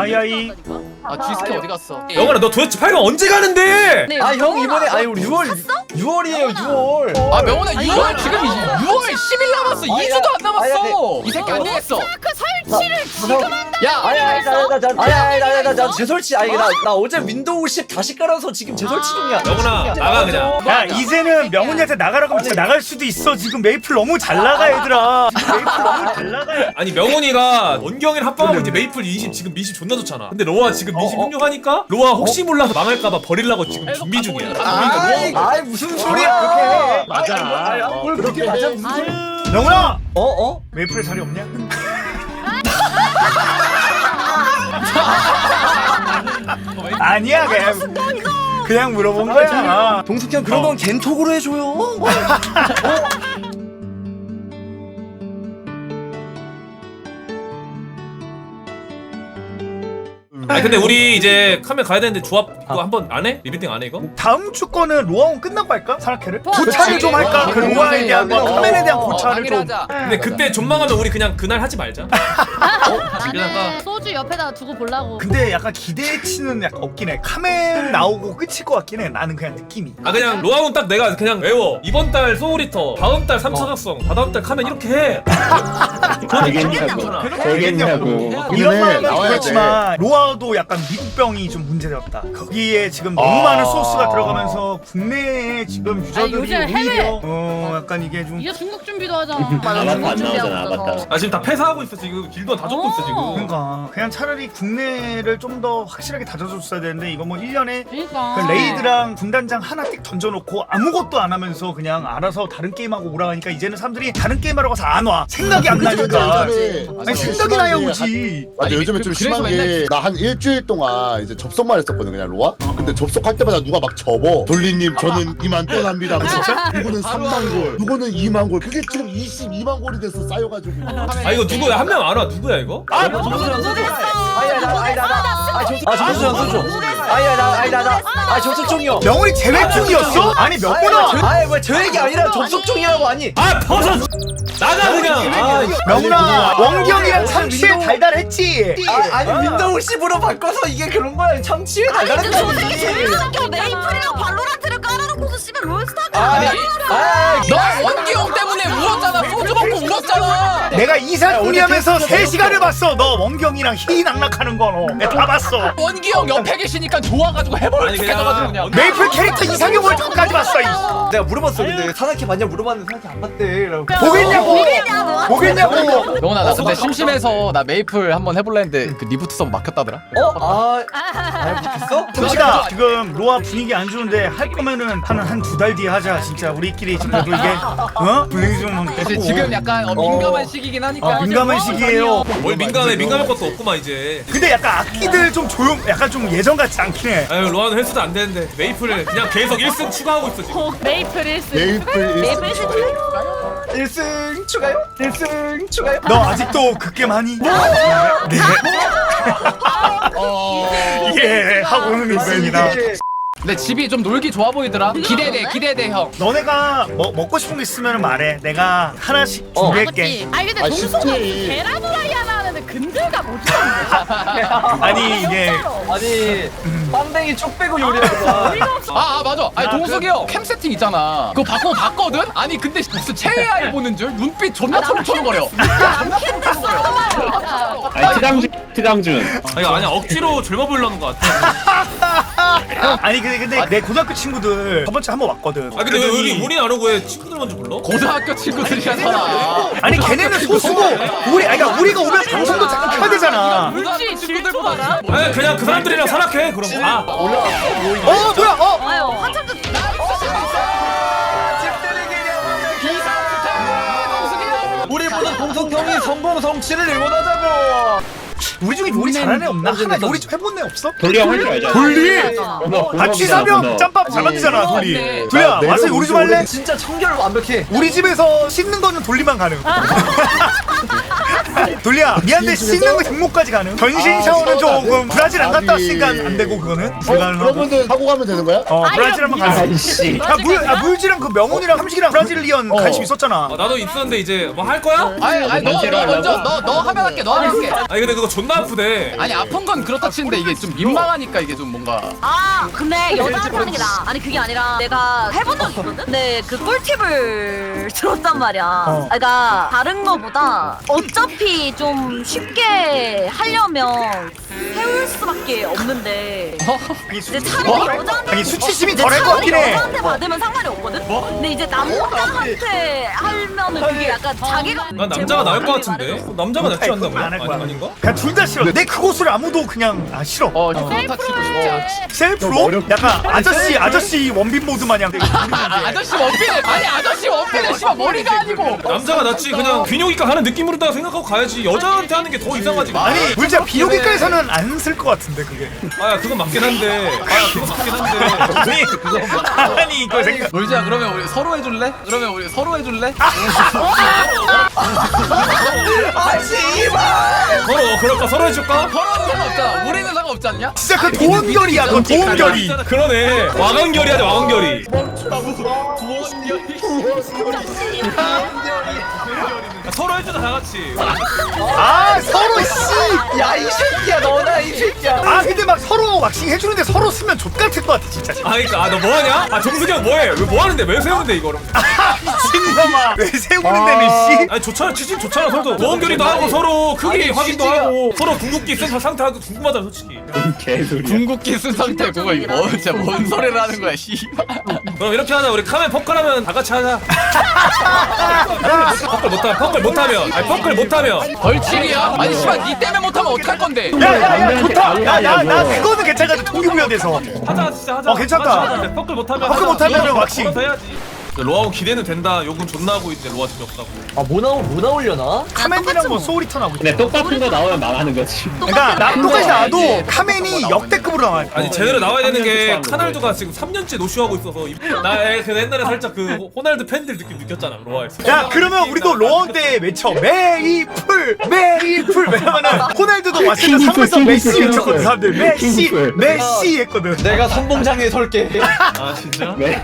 하야이. 아 G스케 어디 갔어? 영원아 너 도대체 8강 언제 가는데? 네, 아형 이번에 아니 우리 6월 6월이에요 6월. 아 명훈아 6월 지금 6월 10일 남았어. 아니, 2주도 안 남았어. 이 새끼 안 되겠어? 그 설 치를 지금 한다. 야 아니 아니 나나나나나 재설치 아니 나나 어제 윈도우 10 다시 깔아서 지금 재설치 중이야 영훈아 나가 그냥 야 이제는 명훈이한테 나가라고 하면 진짜 나갈 수도 있어 지금 메이플 너무 잘 나가 얘들아 지금 메이플 너무 잘 나가 아니 명훈이가 원경이랑 합방하고 이제 메이플 20 지금 미시 존나 좋잖아 근데 로아 지금 미시 어, 어. 흉흉하니까 로아 혹시 몰라서 망할까봐 버리려고 지금 준비 중이야 아이 아이 무슨 소리야 맞아. 그렇게 맞아 무슨 소리 명훈아 어 어? 메이플에 자리 없냐? 아니야 그냥. 그냥 물어본 거야. 동숙이 형 그런 건 겐톡으로 해줘요? 아니 근데 우리 이제 카메 가야 되는데 조합 이거 한번 안 해? 리뷰팅 안해 이거? 다음 주 거는 로아온 끝나고 할까? 사라케를? 좋아. 고찰을 좀 할까? 어, 그 그래, 로아에 그래, 대한 거 그래. 카멘에 대한 어, 고찰을 좀. 근데 그때 존망하면 우리 그냥 그날 하지 말자 나는 소주 옆에다 두고 보려고. 근데 약간 기대치는 약간 없긴 해 카멘 나오고 끝일 것 같긴 해 나는 그냥 느낌이 아 그냥 로아운 딱 내가 그냥 외워 이번 달 소울리터 다음 달 삼차각성 다다음 달 카멘 이렇게 해 되겠냐고 되겠냐고 이런 해 말은 나와야 돼 그렇지만 로아도 약간 미국병이 좀 문제였다 거기에 지금 너무 아. 많은 소스가 들어가면서 국내에 지금 유저들이 요즘 해외- 오히려 어 약간 이게 좀 이제 중국 준비도 하잖아. 아바타 안 나오잖아, 준비하고 아바타. 있어서. 아 지금 다 폐사하고 있어 지금 길도 다 줬고 있어 지금 그러니까 그냥 차라리 국내를 좀 더 확실하게 다져줬어야 되는데 이거 뭐 1년에 그러니까. 그 레이드랑 분단장 하나 띡 던져놓고 아무것도 안 하면서 그냥 알아서 다른 게임하고 오라 하니까 이제는 사람들이 다른 게임하러 가서 안 와 생각이 안 나니까 아니 생각이 나야 오지 맞아 요즘에 그- 좀 그래서 심한 게 나 한 일주일 동안 이제 접속만 했었거든 그냥 로아 근데 접속할 때마다 누가 막 접어 돌리님 저는 이만 떠납니다 진짜? 누구는 3만 골 누구는 2만 골 그게 지금 22만 골이 됐어 쌓여가지고 아 이거 누구야 한 명 알아 누구야 이거? 아 정수영 소주 아니 나 아니 나아 정수영 소주 아니 나 아니 나아 접속종이요. 명훈이 재회 중이었어? 아니 명훈아 아니 뭐저 얘기 아니라 접속종이라고 아니. 아 벗어. 나가 그냥. 아, 명훈아 원경이랑 참치에 달달했지? 아, 아니 윈도우 10으로 바꿔서 이게 그런 거야. 참치에 달달한 거지 메이플이랑 발로란트를 깔아놓고서 씨발 롤스타가 아니 아이 너 원기용 때문에 울었잖아. 소주 먹고 울었잖아 내가 이사꾼이 하면서 3시간을 봤어. 너 원경이랑 희낙낙하는 거너. 내가 다 봤어. 원기용 옆에 계시니까 좋아가지고 아니, 죽겠어가지고 그냥. 메이플 캐릭터 이상형 월드컵까지 봤어 이. 내가 물어봤어 근데. 사나키 맞냐 물어봤는데 사나키 안 맞대. 라고. 보겠냐고. 보겠냐고. 명훈아 나 근데 심심해서 나 메이플 한번 해볼라 했는데 그 리부트 서버 막혔다더라. 어? 아... 아 붙였어? 잠시가 지금 로아 분위기 안 좋은데 할 거면은 한 한 두 달 뒤에 하자 진짜. 우리끼리 지금 그래도 이게 어? 분위기 좀 그래서 갖고. 지금 약간 어, 민감한 시기 긴 하니까. 어, 민감한 시기예요. 뭘 민감해? 민감할 것도 없구만 이제. 근데 약간 악기들 좀 조용 약간 좀 예전 같지 않긴 해. 아유 로아는 횟수도 안 되는데 메이플을 그냥 계속 1승 추가하고 있어 지금. 메이플 1승. 메이플 메이플 1승 1승. 1승 추가요? 1승 추가요? 너 아직도 그 게임 하니? 네. 예 하고는 있습니다 근데 집이 좀 놀기 좋아 보이더라 기대돼 기대돼 형 너네가 뭐 먹고 싶은 거 있으면 말해 내가 하나씩 어. 준비할게? 아니 근데 아, 동서가 쉽지. 계란 후라이 하나 하는데 근들가 뭐지? 아니 이게 아니 빵댕이 쪽 빼고 요리하는 거야 아, 아 맞아 아니 야, 동석이 형캠 세팅 있잖아 그거 바꾸고 봤거든? 아니 근데 무슨 최애 아이 보는 줄 눈빛 존나 초롱초롱거려 아니 티당 준 티당준. 아니 아니야 억지로 젊어 보이려는 것 같아. 아니 근데 근데 내 고등학교 친구들 저번 주에 한 번 왔거든. 아 근데 왜 우리 우리 안 오고 왜 친구들 먼저 불러? 고등학교 친구들이잖아 아니 걔네는 소수고. 우리 아니 그러니까 우리가 오면 방송도 잠깐 켜야 되잖아. 고등학교 친구들보다 아니 그냥 그 사람들이랑 산악해 그럼 아 어 뭐야 어? 아유 한참 전 우리보다 동석 형이 성공 성취를 응원하자고 우리 중에 요리 잘하는 애 없나? 하나 요리 좀 해본 애 없어? 돌리 형 할 줄 알잖아 돌리 번호, 같이 번호입니다, 사면 번호. 짬밥 잘 만들잖아 아니, 돌리 네. 돌리야 나 와서 요리 좀 할래? 진짜 청결 완벽해 우리 집에서 씻는 거는 돌리만 가능 돌리야 미안한데 씻는 거 등목까지 가능 변신 아, 샤워는 조금? 브라질 안 갔다. 왔으니까 안 되고 그거는 어, 불가능하고 그러면은 하고 가면 되는 거야? 어 브라질 한번 가자 아이씨 야물 아, 물지랑 그 명훈이랑 삼식이랑 브라질리언 어. 관심 있었잖아 아, 나도 있었는데 이제 뭐 할 거야? 아니 아니 너, 너 먼저 너 너 하면 할게 너 하면 할게 아니 근데 그거 존나 아프대. 아니 아픈 건 그렇다 치는데 이게 좀 민망하니까 이게 좀 뭔가 아 근데 여자한테 하는 게 나아 아니 그게 아니라 내가 해본 적 있거든? 근데 그 꿀팁을 들었단 말이야 어. 그러니까 다른 거보다 어차피 좀 쉽게 하려면 세울 수밖에 없는데. 아니, 수, 이제 차라리 여자한테 아니 수치심이 이제 덜할 것 차라리 같긴 해 여자한테 받으면 상관이 없거든? 근데 이제 남자한테 하면은 그게 약간 자기가 난 남자가 나을 것 같은데. 남자가 낫지 않나 그건 안할. 거야. 아니, 아닌가? 그냥 둘 다 싫어. 내 그곳을 아무도 그냥 아 싫어. 어 치고 싶지 않지 좀 셀프로? 약간 아저씨 아저씨 원빈 모드 마냥. 아, 아저씨 원피는 아니 아저씨 원피는 씨발 머리가 아니고. 남자가 낫지. 그냥 비뇨기과 가는 느낌으로다가 생각하고 가야지 여자한테 하는 게 더 이상하지. 아니 물자 비뇨기과에서는 안 쓸 것 같은데 그게. 아야 그건 맞긴 한데. 아야 그건 맞긴 한데. 아니 아니 이거 생각 놀자 그러면 우리 서로 해줄래? 그러면 우리 서로 해줄래? 서로 그럴까? 서로 해줄까? 서로는 상관없잖아. 우리는 상관없지 않냐? 진짜 그 도원결이야 그 도원결이. 그러네. 와간결이 하자 와간결이 서로 해주자 다 같이. 아 서로 씨. 야 이 새끼야 너나 이 새끼야. 아 서로 왁싱 해주는데 서로 쓰면 족같을 것 같아 진짜. 아 그니까 아너 뭐하냐? 아 정수기 형 뭐해? 왜 뭐하는데? 왜 세우는데 이거를? 미친놈아. 왜 세우는 데는 씨? 아니 좋잖아. 치진 좋잖아 서로 원결이도 하고 서로 크기 확인도 하고 서로 궁극기 쓴 상태 하고 궁금하잖아 솔직히. 궁극기 쓴 상태 그거 이거? 뭐 진짜 뭔 소리를 하는 거야 씨. 그럼 이렇게 하자. 우리 카멘 퍼클하면 다 같이 하자. 퍼클 못하면 퍼클 못하면. 아니 퍼클 못하면. 벌칙이야? 아니 씨발 니 때문에 못하면 어떡할 건데? 야야야 좋다. 야나 나 그거는 괜찮아 동기부여돼서 하자 진짜 하자 어, 괜찮다. 다 같이 하자. 퍼클 못하면 퍼클 하자. 못하면 왁싱. 해야지 로아고 기대는 된다. 욕은 존나 하고 있는데 로아 재미없다고. 아뭐 나오 뭐 나오려나? 카멘이랑 뭐 소울리터 나오고 있어 근데 똑같은 거 나오면 망하는 거지. 그러니까 나 똑같이 이제 카멘이 역대급으로 나와 아니 제대로 나와야 되는 게삼 년째 카날두가 지금 3년째 노쇼하고 있어서 이- 나그 옛날에 살짝 그 호- 호날두 팬들 느낌 느꼈잖아 로아에서 야 그러면 우리도 로원 때 외쳐. 메이플 메이플. 왜냐면은 호날두도 왔을 때 상에서 메시 외쳤거든 사람들. 메시. 메시 했거든. 내가 선봉장에 설게. 아 진짜? 왜?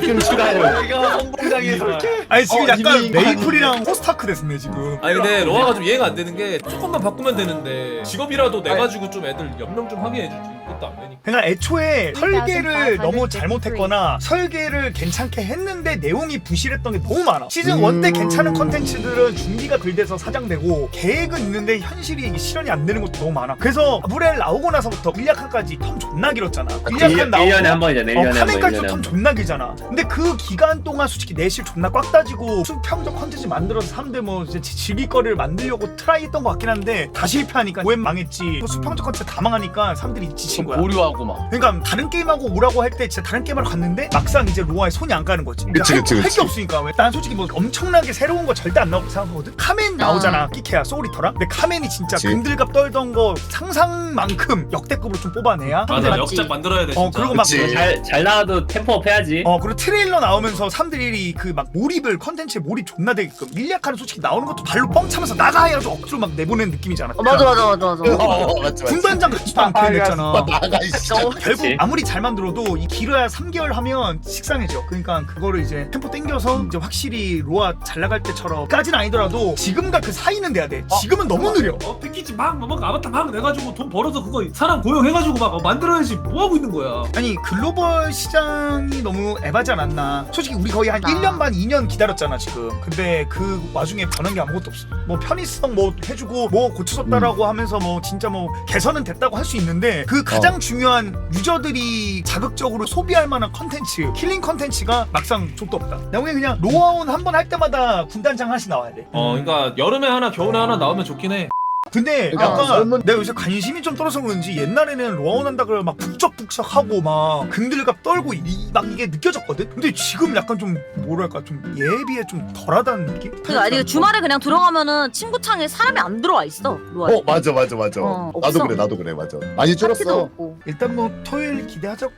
좀 추가 해요. 내가 선봉장에 설게 아니 지금 어, 약간 이미 메이플이랑 호스타크 됐네 지금 아니 근데 로아가 좀 이해가 안 되는 게 조금만 바꾸면 되는데 직업이라도 내 가지고 좀 애들 연명 좀 하게 해주지 그것도 안 되니까 그러니까 애초에 설계를 너무 잘못했거나 설계를 괜찮게 했는데 내용이 부실했던 게 너무 많아 시즌 1 때 괜찮은 컨텐츠들은 준비가 덜 돼서 사장되고 계획은 있는데 현실이 이게 실현이 안 되는 것도 너무 많아 그래서 무렐 나오고 나서부터 일약한까지 텀 존나 길었잖아 일약한 1년에 한 번이잖아. 1년에 어, 한 번. 카멘까지 1년에 텀한 번. 존나 길잖아. 근데 그 기간 동안 솔직히 내실 존나 꽉 따지고 수평적 컨텐츠 만들어서 사람들 뭐 이제 지- 즐길 거리를 만들려고 트라이 했던 것 같긴 한데 다 실패하니까 웬 망했지. 그 수평적 컨텐츠 다 망하니까 사람들이 지친 거야. 보류하고 막 그러니까 다른 게임하고 오라고 할 때 진짜 다른 게임하러 갔는데 막상 이제 로아에 손이 안 가는 거지. 그치, 그치, 할게 그치. 없으니까 왜? 난 솔직히 뭐 엄청나게 새로운 거 절대 안 나오고 생각하거든. 카멘 나오잖아. 끼케야 소울리터랑. 근데 카멘이 진짜 그치. 근들갑 떨던 거 상상만큼 역대급으로 좀 뽑아내야. 맞아 맞지. 역작 만들어야 돼 진짜 어 그리고 막. 잘, 잘 나와도 템포업 해야지. 어 그리고 트레일러 나오면서 사람들이 그 막 몰입을 컨텐츠에 몰입 존나 되게끔 밀리아카는 솔직히 나오는 것도 발로 뻥 차면서 나가 해가지고 억지로 막 내보내는 느낌이잖아 어, 맞아 맞아 맞아 맞아. 어, 맞지 맞지. 군단장 같지도 않게 냈잖아. 나가 이씨 결국. 아무리 잘 만들어도 이 길어야 3개월 하면 식상해져. 그러니까 그거를 이제 템포 땡겨서 이제 확실히 로아 잘 나갈 때처럼까지는 아니더라도 지금과 그 사이는 돼야 돼. 지금은 너무 느려. 어 패키지 막, 막, 막 아바타 막 내가지고 돈 벌어서 그거 사람 고용해가지고 막 어, 만들어야지 뭐 하고 있는 거야? 아니 글로벌 시장이 너무 에바지 않았나 솔직히 우리 거의 한 아. 1년 반 2년 기다렸잖아 지금. 근데 그 와중에 변한 게 아무것도 없어. 뭐 편의성 뭐 해주고 뭐 고쳐졌다라고 하면서 뭐 진짜 뭐 개선은 됐다고 할 수 있는데 그 가장 중요한 유저들이 자극적으로 소비할 만한 컨텐츠 킬링 컨텐츠가 막상 족도 없다. 내가 보기엔 그냥 로아온 한 번 할 때마다 군단장 하나씩 나와야 돼. 어 그러니까 여름에 하나 겨울에 하나 나오면 좋긴 해 근데 아, 약간 젊은- 내가 요새 관심이 좀 떨어서 그런지 옛날에는 로아온 한다 그러면 막 북적북적하고 막 근들갑 떨고 이, 막 이게 느껴졌거든? 근데 지금 약간 좀 뭐랄까 좀 예비에 좀 덜하다는 느낌? 그러니까 아니 주말에 그냥 들어가면은 친구 창에 사람이 안 들어와 있어 로아 어 맞아 맞아 맞아 어, 나도. 그래 나도 그래 맞아 많이 파티도 줄었어 없고 일단 뭐 토요일 기대하자고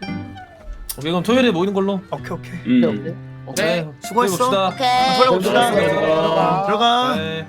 오케이 그럼 토요일에 모이는 걸로 오케이 오케이 음. 오케이 수고했어. 봅시다. 오케이 돌아봅시다 들어가. 들어가 네.